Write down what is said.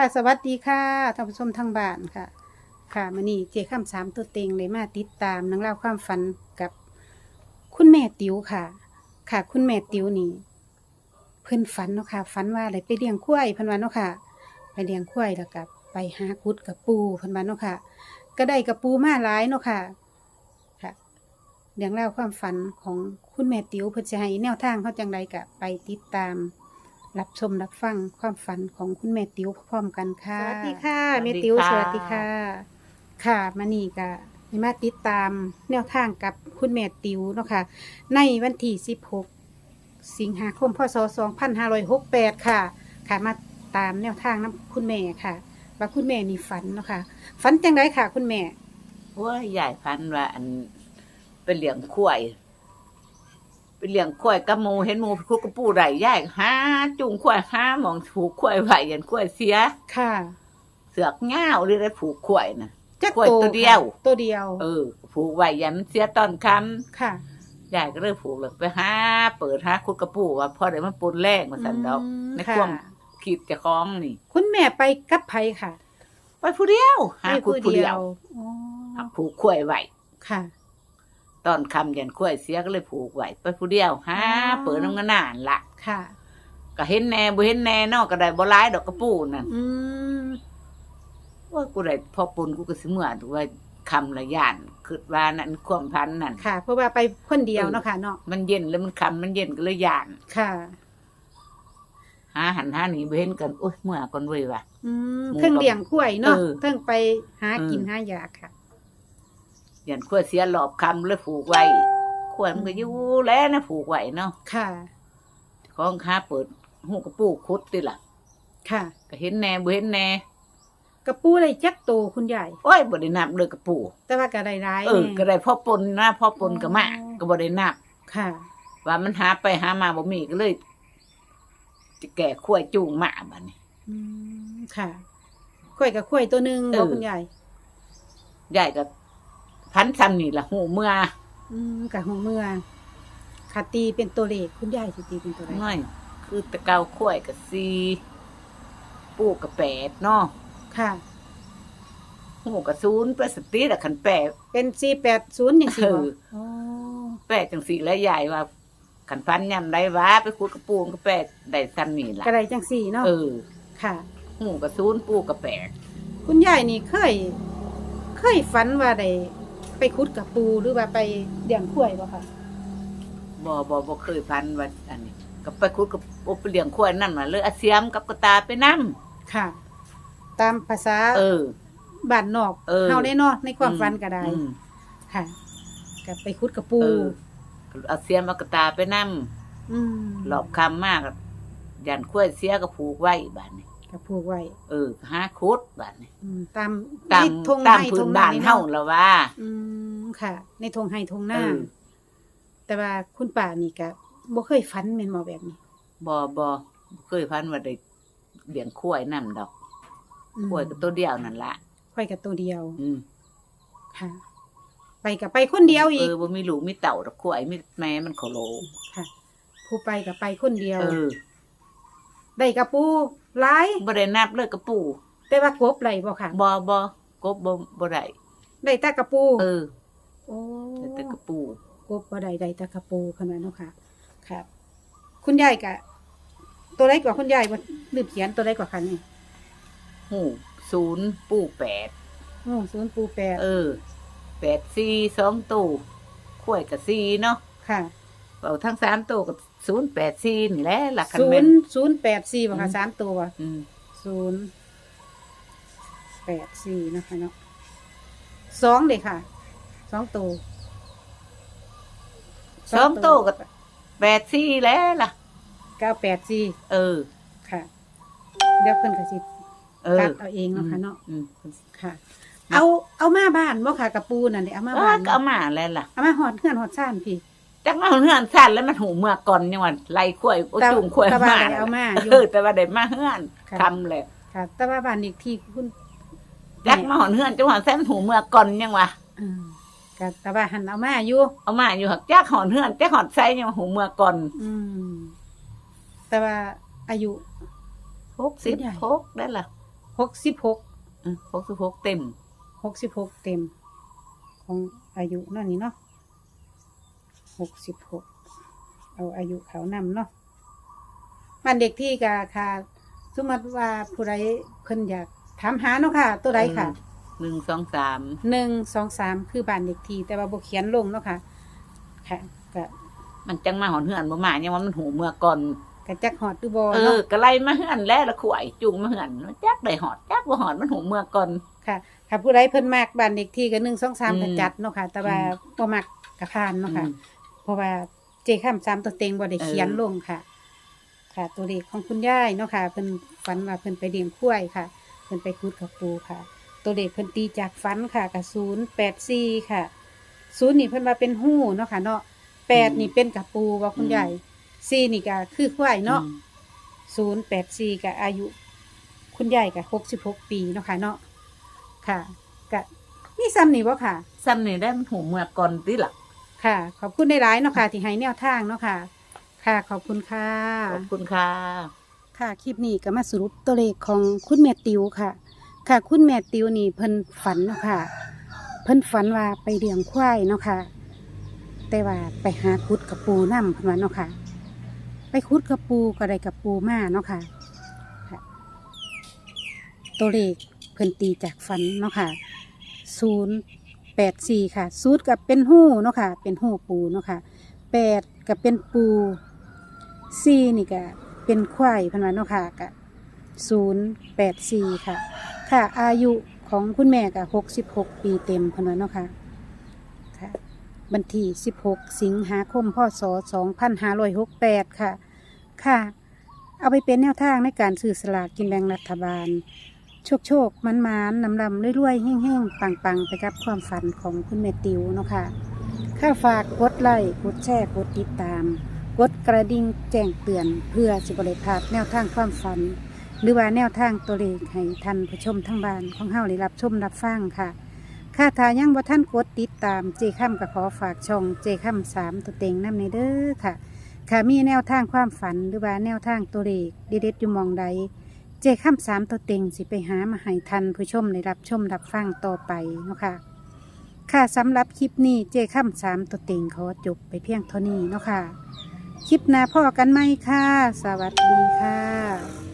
ค่ะสวัสดีค่ะท่านผู้ชมทางบ้านค่ะ ค่ะมื่อนี้เจข้ามสามตัวเต็งเลยมาติดตามนังเล่าความฝันกับคุณแม่ติ๋วค่ะ ค่ะ คุณแม่ติ๋วนี่เพิ่นฝันเนาะค่ะฝันว่าอะไรไปเลี้ยงควายเพิ่นว่าเนาะค่ะ ไปเลี้ยงควายแล้วก็ไปหากุดกับปูเพิ่นว่าเนาะค่ะ ก็ได้กับปูมาหลายเนาะค่ะค่ะเรื่องราความฝันของคุณแม่ติ๋วเพิ่นจะให้แนวทางเขาจังใดก็ไปติดตาม รับชมรับฟังความฝันของคุณแม่ติ๋วพร้อมกันค่ะสวัสดีค่ะสวัสดีแม่ติ๋วค่ะสวัสดีค่ะ ค่ะมานี่ก็ให้มาติดตามแนวทางกับคุณแม่ติ๋วเนาะค่ะ ในวันที่ 16 สิงหาคมพศ2568 ค่ะ ค่ะมาตามแนวทางน้ำคุณแม่ค่ะ ว่าคุณแม่นี่ฝันเนาะค่ะฝันจังไดค่ะ คุณแม่ว่าใหญ่พันว่าอันเป็นเลี้ยงควาย เป็นเลี้ยงควายกับหมูเห็นหมูคุกกระปูไหลใหญ่หาจุงควายหาหมองผูกควายไหวยันควายเสีย ค่ะ เสือกเง่าวหรือได้ผูกควายน่ะจักกล้วยตัวเดียวค่ะตัวเดียว เออ ผูกไหวยันมันเสียตอนคค่ะำใหญ่ก็เลยผูกเลยไปหาเปิดหาคุกกระปูว่าพอได้มันปนแรงมาสันดอกมในค่ะความคิดจะคล้องนี่ คุณแม่ไปกับไผค่ะ ไปผู้เดียวหาไปคุดผู้เดียวอ๋อผูกควายไหวค่ะ ตอนคำยันกล้วยเสียก็เลยผูกไว้ไปผู้เดียวหาอ๋อเปิดน้ำกันนานละค่ะ ก็เห็นแน่บ่เห็นแน่เนอกก็ได้บ่ร้ายดอกกระปูนั่นอืมว่ากูได้พอปุนกูก็สิเมื่อดูว่าคำละย่านคิดว่านั่นความพันนั่นค่ะ เพราะว่าไปคนเดียวเออเนาะค่ะเนาะมันเย็นแล้วมันคำมันเย็นก็เลยย่านค่ะหาหันหาหนีบ่เห็นกันโอ้ยเมื่อก่อนเว้ยว่ะอืมหมู่เทิงเลี้ยงกล้วยเนาะเออเทิงไปหากินเออหายาค่ะ ยันกล้วยเสียหลอบคำเลยผูกไว้ขวดมันก็อยู่แล้วนะผูกไว้เนาะค่ะ ของค้าเปิดหูกระปูคุดติล่ะ ค่ะ ก็เห็นแน่บ่เห็นแน่กระปูได้จักโตคุณใหญ่ โอ้ยบ่ได้นับเลยกระปูแต่ว่าก็ได้ร้ายเออแน่ก็ได้พ่อปนนะพ่อปนก็มาอ๋อก็บ่ได้นับค่ะ ว่ามันหาไปหามาบ่มีก็เลยจะแก่ขั้วจูงมาบัดนี้อืมค่ะกล้วยกับกล้วยตัวหนึ่งเออบอกคุณใหญ่ยายก็ พันซ้ำนี่ล่ะหูเมื่ออืมกับหัวเมืองค่ะตีเป็นตัวเลขคุณใหญ่สิตีเป็นตัวเลขน้อยคือตะเกาขั้วก็สี่ปูก็แปดเนาะค่ะ หูก็ศูนย์เปอร์สติละคันแปด เป็นสี่แปดศูนย์อย่างสี่เอออ๋อแปดจังสี่แล้วยายว่าคันพันยำได้วะไปขุดกระปูนก็แปดได้ซ้ำนี่ล่ะกระไรจังสี่เนาะเออค่ะ หูก็ศูนย์ปูก็แปดคุณยายนี่เคย เคยฝันว่าได้ ไปคุดกับปูหรือว่าไปเลี้ยงกล้วยบ่ค่ะ บ่บ่บ่เคยพันว่าอันนี้ก็ไปขุดกับโอไปเลี้ยงขั้วนั่นน่ะเลยอาเสียมกับกระตาไปนำค่ะ ตามภาษาเออ บ้านนอกเออ เฮาได้เนาะในความฝันก็ได้อืมค่ะก็ไปคุดกับปูเออเอาเสียมเอากระตาไปนำอืมหลอบคำมากยันขั้วเสียก็ผูกไว้บาดนี้ กับผูกไว้เออหาคุดบาดนี้อืมตามตามในทงตามไห้พื้ทนงบ้านนี่เฮาเนาะแล้วว่า อืมค่ะ ในทงไห้ทงหเอน้าอแต่ว่าคุณป้านี่ก็บ่เคยฝันแม่นบ่แบบนี้บ่บ่เคยพันว่าได้เลี้ยงขั้วยนํดอกอืมขั้วยก็ตัวเดียวนั่นละค่อยกับตัวเดียวอืมค่ะ ไปกับไปคนเดียวอีเอกอบ่มีลูกมีเต่าดอกขั้วยมีแม่มันเขาโลค่ะผู้ไปกับไปคนเดียว เออ ได้กับปู หลายบ่ได้นับเลยกระปูแต่ว่ากบไรบ่ค่ะบ่บ่กบบ่บ่ได้ได้แต่กระปูเออโอ้แต่แต่กระปูกบบ่ได้ได้แต่กระปูขนาดเนาะค่ะ ครับ คุณยายกะ ตัวเล็กกว่าคุณยายบ่ลืมเขียนตัวเล็กกว่าคันนี่หูศูนย์ปูแปดโอ้ศูนย์ปูแปดเออแปดสี่สองตู้ขั้วยกับสี่เนาะค่ะ เอาทั้งสามตู้กับศูนย์แปดสี่นี่แหละหลักกันศูแม่นนย์ศูนย์แปดสี่บ่ค่ะอืมสามตัวอืมศูนย์แปดสี่นะคะเนาะสองเลยค่ะสองตัวสองตู้กับแปดสี่แล้วล่ะ เก้าแปดสี่เออ ค่ะ เดี๋ยวเพิ่นก็สิเออตัดเอาเองเนาะค่ะเนาะอืมค่ะ เอาเอามาบ้านบ่ค่ะกระปูนั่นเด้เอามาเอบ้าอนก็เอามาแล้วล่ะเอามาหอดเฮือนหอดซ่านพี่ จักมาเฮือนสั่นแล้วมันหูเมื่อก่อนยังว่าไล่ขั้วยโอ้จุ่มขั้วยแต่ว่ามาได้เอามาอยู่ เออแต่ว่าได้มาเฮือนค่ะ ทำเลยค่ะ แต่ว่าบ้านอีกที่คุณ จักมาหอนเฮือนจังหวะแซมหูเมื่อก่อนยังว่าอืมก็แต่ว่าหันเอามาอยู่ เอามาอยู่หักจักหอนเฮือนจักหอนไซยังว่าหูเมื่อก่อนอืม แต่ว่าอายุ หกสิบใหญ่ หกได้ล่ะหหกสิบหกหกสิบหกเต็ม หกสิบหกเต็ม ของอายุเนั่นนี่เนาะ หกสิบหกเอาอายุเขานำเนาะบ้านเด็กที่กาค่ะสมมติว่าผู้ใดเพิ่นอยากถามหาเนาะค่ะ ตัวใดค่ะหนึ่งสองสามหนึ่งสองสามคือบ้านเด็กที่แต่ว่าบ่เขียนลงเนาะค่ะ ค่ะก็มันจังมาหอนเหือนบ่มาเนี่ยว่ามันหูเมื่อก่อนกระจักหอดดูบอเอเนาะอก็ไล่มาเหือนแล้วละขวายจุงมาเหือนมันจักได้หอดจักบ่หอดมันหูเมื่อก่อน ค่ะถ้าผู้ใดเพิ่นมากบ้านเด็กที่ก็หนึ่งสองสามอืมก็จัดเนาะค่ะ แต่ว่าอืมบ่มักกระพานเนาะค่ะ อืม เพราะว่าเจข้ามสามตัวเต็งบ่ได้เขียนเออลงค่ะ ค่ะ ตัวเลขของคุณยายเนาะค่ะเพิ่นฝันว่าเพิ่นไปเลี้ยงควายค่ะ เพิ่นไปคุดกับปูค่ะ ตัวเลขเพิ่นตีจากฝันค่ะกับศูนย์แปดสี่ค่ะศูนย์นี่เพิ่นว่าเป็นหู้เนาะค่ะ เนาะแปดนี่เป็นกับปูว่าคุณยายสี่นี่ก็คือควายเนาะอืมศูนย์แปดสี่กับอายุ คุณยายกับหกสิบหกปีเนาะค่ะเนาะค่ะกะนี่ซ้ำนี่บ่ค่ะซ้ำนี่ได้มันหูเมื่อก่อนติล่ะ ค่ะ ขอบคุณได้หลายๆเนาะค่ะที่ให้แนวทางเนาะค่ะ ค่ะ ขอบคุณค่ะ ขอบคุณค่ะ ค่ะ คลิปนี้ก็มาสรุปตัวเลขของคุณแม่ติวค่ะ ค่ะ คุณแม่ติวนี่เพิ่นฝันเนาะค่ะ เพิ่นฝันว่าไปเลี้ยงควายเนาะค่ะ แต่ว่าไปหาคุดกับปูน้ำเพิ่นว่าเนาะค่ะ ไปคุดกับปูก็ได้กับปูมาเนาะค่ะค่ะ ตัวเลขเพิ่นตีจากฝันเนาะค่ะศูนย์ แปดสี่ค่ะศูนย์กับเป็นหู้เนาะค่ะ เป็นหู้ปูเนาะค่ะแปดกับเป็นปูสี่นี่ก็เป็นควายพันวันเนาะค่ะกะศูนย์แปดสี่ค่ะ ค่ะ อายุของคุณแม่กะหกสิบหกปีเต็มพันวันเนาะค่ะค่ะบันทีสิบหกสิงหาคมพศสองพันห้าร้อยหกแปดค่ะ ค่ะ เอาไปเป็นแนวทางในการสื่อสลากกินแบ่งรัฐบาล โชคโชคมันมานนำลำรวยๆแห้งๆปังๆ ไปกับความฝันของคุณแม่ติวเนาะค่ะข้าฝากกดไลค์กดแชร์กดติดตาม กดกระดิ่งแจ้งเตือนเพื่อสิบริพลาดแนวทางความฝัน หรือว่าแนวทางตัวเลขให้ท่านผู้ชมทั้งบ้านของเฮาได้รับชมรับฟังค่ะค่าทายังบ่ท่านกดติดตามเจค่ำก็ขอฝากช่องเจค่ำสามตัวเต็งน้ำในเด้อค่ะค่ะมีแนวทางความฝันหรือว่าแนวทางตัวเลขเด็ดๆอยู่มองใด จข้ามสามตัวเต็งสิไปหามาให้ทันผู้ชมได้รับชมรับฟังต่อไปเนาะค่ะค่ะสำหรับคลิปนี้เจข้ามสามตัวเต็งขอจบไปเพียงเท่านี้เนาะค่ะคลิปหน้าพ่อกันไหมค่ะ สวัสดีค่ะ